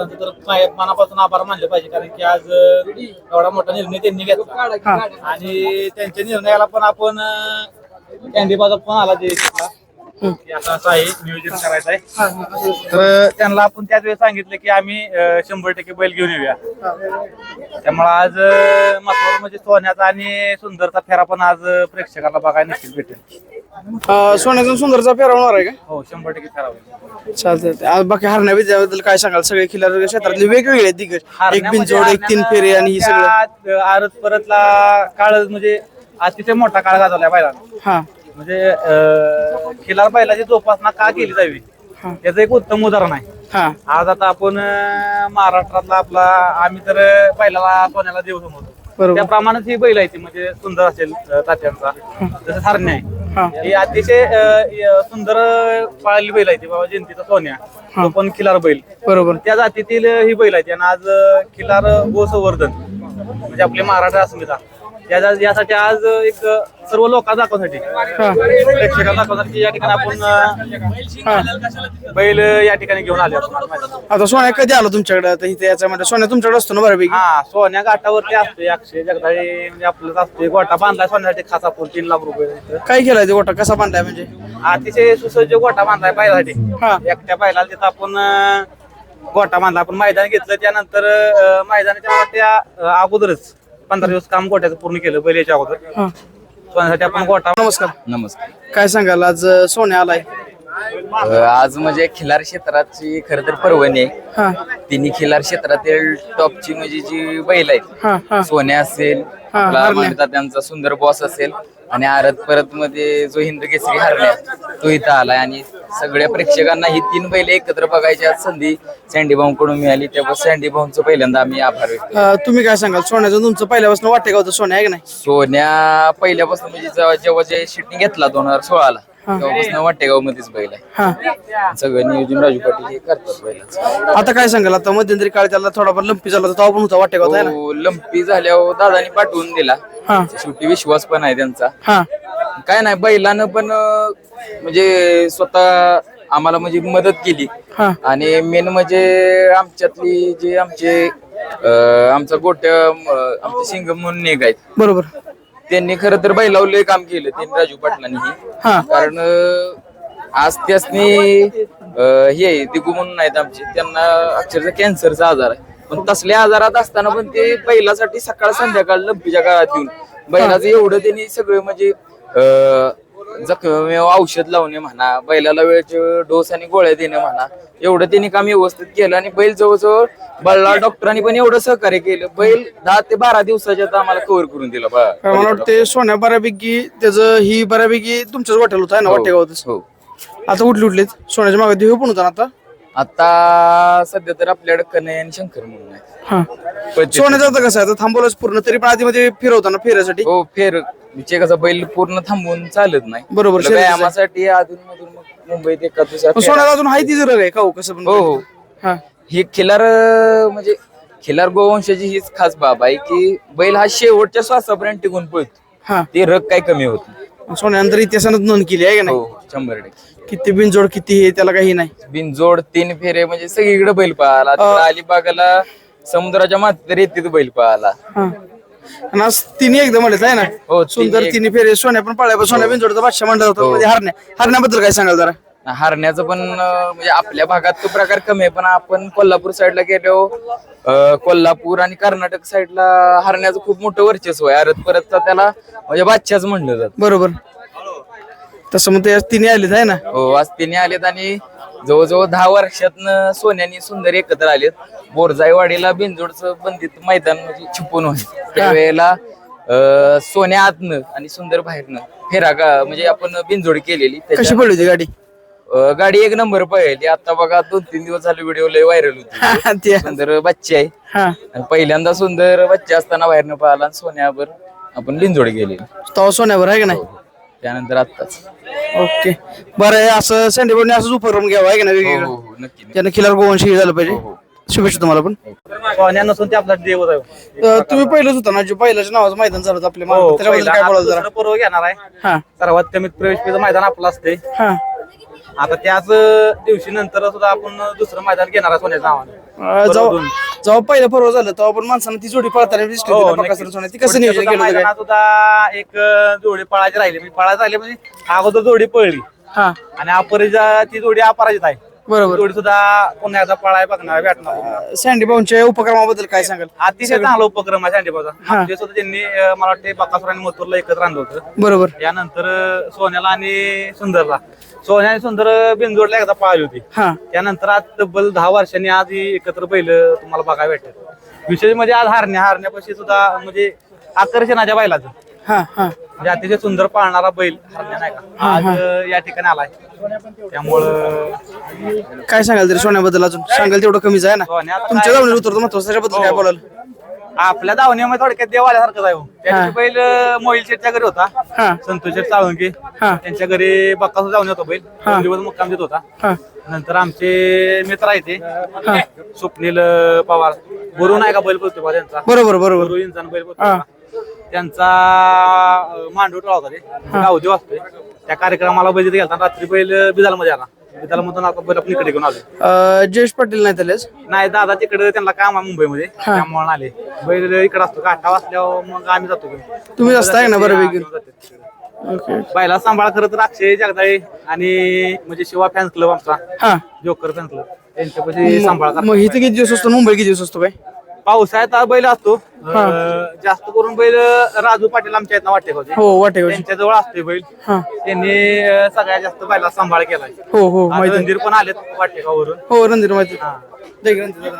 दादांचं तर मनापासून आभार मानले पाहिजे कारण की आज अं, एवढा मोठा निर्णय त्यांनी घेतला. आणि त्यांच्या निर्णयाला पण आपण कॅन्डी बाजार पण आला जे की असं असं आहे नियोजन करायचं आहे. तर त्यांना आपण त्याच वेळेस सांगितलं की आम्ही शंभर टक्के बैल घेऊन येऊया. त्यामुळे आज महत्वाचं म्हणजे सोन्याचा आणि सुंदरचा फेरा पण आज प्रेक्षकाला बघायला नक्कीच भेटेल. सोन्याचा सुंदरचा फेरा होणार आहे हो शंभर टक्के फेरा होईल. का चालतंय आज बाकी हरण्या काय सांगाल? सगळे खिलार क्षेत्रातले वेगवेगळे आहेत दिग्गज एक बिनजोड एक तीन फेरे आणि ही सगळं. आरत परतला काळ म्हणजे अतिशय मोठा काळ गाजवलाय बैलांना. हा. म्हणजे खिलार बैलाची जोपासना का केली जावी. याचं एक उत्तम उदाहरण आहे. हा. आज आता आपण अं, महाराष्ट्रातला आपला आम्ही तर बैलाला सोन्याला देव समजतो. बरोबर. त्याप्रमाणेच ही बैल आहे ती म्हणजे सुंदर असेल अं, तात्यांचा. जसं हरणे हा. आहे. ही. अतिशय अं, य- सुंदर अं, पाळलेली बैल आहे ती बाबा जयंतीचा सोन्या. तो पण खिलार बैल. बरोबर. त्या जातीतील ही बैल आहेत आणि आज अं, खिलार गोसंवर्धन म्हणजे आपले महाराष्ट्र अस्मिता. यासाठी आज एक सर्व लोकांना दाखवण्यासाठी. प्रेक्षकांना दाखवण्यासाठी या ठिकाणी आपण अं, बैल या ठिकाणी घेऊन आले आपण. आता सोन्या कधी आला तुमच्याकडे? आता इथे याचा म्हणजे सोन्या तुमच्याकडे असतो ना बऱ्यापैकी? हा सोन्या घाटावरती असतोय. अक्षय जगदाळे म्हणजे आपलं असतोय. गोटा बांधलाय सोन्यासाठी खास आपण. तीन लाख रुपये इथं. काय केलाय ते गोटा? कसा बांधलाय म्हणजे? अतिशय सुसज्ज गोटा बांधलाय बैलासाठी. हा. एकट्या बैलाला तिथं आपण अं, गोटा बांधला. आपण मैदान घेतलं. त्यानंतर अं, मैदानाच्या त्या अगोदरच पंधरा दिवस काम गोट्याचं पूर्ण केलं बैल याच्या अगोदर. हा. सोन्यासाठी आपण गोटा नमस्कार. नमस्कार. काय सांगाल आज अं, सोन्या आलाय? अ, आज म्हणजे खिलार क्षेत्राची खर तर पर्वणी आहे. हा. तिन्ही खिलार क्षेत्रातील टॉपची म्हणजे जी बैल आहेत हा हा. सोन्या असेल हा, आपला हरण्या. म्हणतात त्यांचा सुंदर बॉस असेल आणि आरत परत मध्ये जो हिंद केसरी हरण्या तो इथं आलाय आणि सगळ्या प्रेक्षकांना ही तीन बैल एकत्र बघायची आज संधी सँडी भाऊकडून मिळाली. त्यामुळे सँडी भाऊंचं पहिल्यांदा आम्ही आभार व्यक्त. अं, तुम्ही काय सांगाल? सोन्याचं तुमचं पहिल्यापासून वाटे का होतं? सोन्या आहे का नाही? सोन्या पहिल्यापासून म्हणजे जेव्हा जेव्हा जे शूटिंग घेतला दोन हजार सोळाला तेव्हापासून वाटेगाव मध्येच बैल आहे. हा. सगळं नियोजन राजू पाटील हे करतात बैलाचं. आता काय सांगाल? आता मध्यंतरी काळ त्याला थोडाफार लंपी झाला होता तेव्हा पण होता वाटे का होता है तो लंपी झाल्यावर दादानी पाठवून दिला. हा. शेवटी विश्वास पण आहे त्यांचा. हा. काय नाही बैलानं पण अं, म्हणजे स्वतः आम्हाला म्हणजे मदत केली. हा. आणि मेन म्हणजे आमच्यातली जे आमचे अं, आमचा गोट्य अं, आमचे सिंगम म्हणून एक आहेत. बरोबर. त्यांनी खरं तर बैलावर लय काम केलं त्यांनी राजू पाटलांनी हा. कारण अं, आज त्यासनी अं, हे दिगू म्हणून आहेत आमचे. त्यांना अक्षरशः कॅन्सरचा आजार आहे. पण तसल्या आजारात असताना पण ते बैलासाठी सकाळ संध्याकाळ लंपीच्या काळात येऊन बैलाचं एवढं त्यांनी सगळं म्हणजे अं, जखम औषध लावणे म्हणा बैलाला वेळेचे डोस आणि गोळ्या देणे म्हणा एवढं त्यांनी काम व्यवस्थित केलं आणि बैल जवळजवळ बल्ला डॉक्टरांनी पण एवढं सहकार्य केलं. बैल दहा ते बारा दिवसाच्या आत आम्हाला कव्हर करून दिलं मला वाटते सोन्या बऱ्यापैकी त्याचं ही बऱ्यापैकी तुमच्याच वाटेल होतं है ना वाटे गावातच हो. आता उठले उठलेत. सोन्याच्या मागे देव पण होता ना आता? आता सध्या तर आपल्याकडे कन्हैया आणि शंकर म्हणून आहे. हा. ते- सोन्याचं आता कसं आहे? आता थांबवलंच पूर्ण तरी पण आधी मध्ये फिरवताना फेऱ्यासाठी हो फेर. म्हणजे कसा बैल पूर्ण थांबवून चालत नाही. बरोबर. व्यायामासाठी अधून मधून मग मुंबईत एका पण फेरा. सोन्याला अजून हाय तीच रग आहे का हो? कसं पण हो हो. हा. ही खिलार अं, म्हणजे खिलार गोवंशाची हीच खास बाब आहे की बैल हा शेवटच्या श्वासापर्यंत टिकून पळतो. हा. ते रग काय कमी होत नाही. सोन्यानंतर इतिहासानं नोंद केली आहे का हो नाही शंभर टक्के. किती बिनजोड किती हे त्याला काही नाही. बिनजोड तीन फेरे म्हणजे सगळीकडे बैल पळाला. तिकडं अलिबागला समुद्राच्या माथेर येते बैल पळाला. हा. आणि आज तिन्ही एकदम आलेत आहे ना? हो, तिन्ही सुंदर एक- तिन्ही फेरे सोन्या पण पळाय सोन्या बिनजोडचा बादशाह म्हणलं होतं म्हणजे हरण्या हरण्याबद्दल काय सांगाल जरा? हरण्याचं पण म्हणजे आपल्या भागात तो प्रकार कमी आहे पण आपण कोल्हापूर साईडला गेलो कोल्हापूर आणि कर्नाटक साईडला हरण्याचं खूप मोठं वर्चस्व आहे. अरत परतचा त्याला म्हणजे बादशाच म्हणलं जात. बरोबर. तसं मग ते आज तिन्ही आलेत आहे ना? हो आज तिने आलेत आणि जवळजवळ दहा वर्षातनं सोन्यानी सुंदर एकत्र आलेत. बोरजाईवाडीला बिनजोडचं बंदित मैदान म्हणजे छिपून होते त्यावेळेला सोन्या आतनं आणि सुंदर बाहेरनं फेरा म्हणजे आपण बिनजोड केलेली. कशी पडली होती गाडी? अं, गाडी एक नंबर पळली. आता बघा दोन तीन दिवस झाले व्हिडिओ लय व्हायरल होती. ते सुंदर बच्चे आहे. हा. आणि पहिल्यांदा सुंदर बच्चे असताना बाहेरनं पळाला आणि सोन्यावर आपण बिनजोड गेली तवा सोन्यावर आहे का नाही? त्यानंतर आत्ताच. ओके. बरं आहे असं संडेबोर्डने असंच उपक्रम घ्यावा आहे का नाही हो वेगवेगळं? हो हो नक्की नक्की. त्यानं खिलार गोवंश हे झालं पाहिजे. शुभेच्छा तुम्हाला पण. सोन्या नसून ते आपला आहे. अं, तुम्ही पहिलंच होता ना जे पहिल्याच्या नावाचं मैदान चालत आपल्या हो, महाराष्ट्रात. त्याच्याबद्दल पहिला काय आता बोलाल जरा? दुसरं पर्व घेणार आहे. हा. सर्वात कमीत प्रवेश फीचं मैदान आपलं असते हा. आता त्याच दिवशी नंतर सुद्धा आपण दुसरं मैदान घेणार जेव्हा पहिलं पर्व झालं तेव्हा पण माणसानं ती जोडी पळताना दिसली हो, होती ना नक्कीच. बकासूर सोन्या. ती कसं नियोजन सुद्धा केलं होतं काय? मैदानात सुद्धा एक अं, जोडी पळायची राहिली. म्हणजे पळायची राहिली म्हणजे अगोदर जोडी पळली. हा. आणि अपराजित ती जोडी अपराजित आहे. बरोबर. जोडी सुद्धा पुन्हा एकदा पळाय बघणार भेटणार सँडी भाऊंच्या उपक्रमाबद्दल काय सांगाल? अतिशय चांगला उपक्रम आहे. मागच्या सुद्धा त्यांनी अं, मला वाटते बकासूर आणि मथुरला एकत्र आणलं होतं. बरोबर. यानंतर अं, सोन्याला आणि सुंदरला. सोन्या आणि सुंदर बिनजोडला एकदा पळाली होती. हा. त्यानंतर आज तब्बल दहा वर्षांनी आज ही एकत्र बैल तुम्हाला बघायला भेटतात विशेष म्हणजे आज हारण्या हारण्यापाशी सुद्धा म्हणजे आकर्षणाच्या बैलाचं. हा हा. म्हणजे अतिशय सुंदर पाळणारा बैल हरण्या नाही का? आज अं, या ठिकाणी आलाय. त्यामुळं काय सांगाल तरी सोन्याबद्दल अजून? सांगाल तेवढं कमीच आहे ना. सोन्या आता तुमच्या काय- जाऊन उतरतो महत्वाचं त्याच्याबद्दल काय बोलाल? आपल्या दावणीमध्ये थोडक्यात देव आल्यासारखंच आहे हो. त्या दिवशी बैल अं, मोहिल शेठच्या घरी होता. हा. संतोष शेठ साळुंके. हा. त्यांच्या घरी बक्कासूर जाऊन होता बैल. दोन दिवस मुक्काम देत होता. हा. नंतर आमचे मित्र आहेत ते. स्वप्नील अं, पवार. गुरु नाही का बैल बोलतो बा त्यांचा. बरोबर बरोबर. गुरु इंसान बैल बोलतो हा. बा. त्यांचा अं, मांडवटा होता ते. गावदेव असतोय. त्या कार्यक्रमाला बैल गेला रात्री बैल बिदाल मध्ये आला. बिदाल मधून आता बैल आपण इकडे घेऊन आलो अं, जयेश पाटील नाही त्यालेच? नाही दादा तिकडे त्यांना काम आहे मुंबईमध्ये त्यामुळे आले. बैल इकडे असतो काटा वाचल्यावर मग आम्ही जातो घेऊन. तुम्ही असताय ना बऱ्यापैकी हा, जाते. ओके. बैला सांभाळ खरं तर अक्षय जगदाळे आणि म्हणजे शिवा फॅन्स क्लब आमचा. हा. Joker fans club. त्यांच्यापाशी सांभाळ करतात. मग इथे किती दिवस असतो? मुंबई किती दिवस असतो काय? पावसाळ्यात हा बैल असतो. अं, जास्त करून बैल राजू पाटील आमच्या आहेत ना वाटे होते हो वाटे त्यांच्या जवळ असते बैल. हा. त्यांनी अं, सगळ्यात जास्त बैला सांभाळ केलाय. हो हो आता माहिती रणधीर पण आलेत वाटेगावरून हो रणधीर माहिती रणधीर.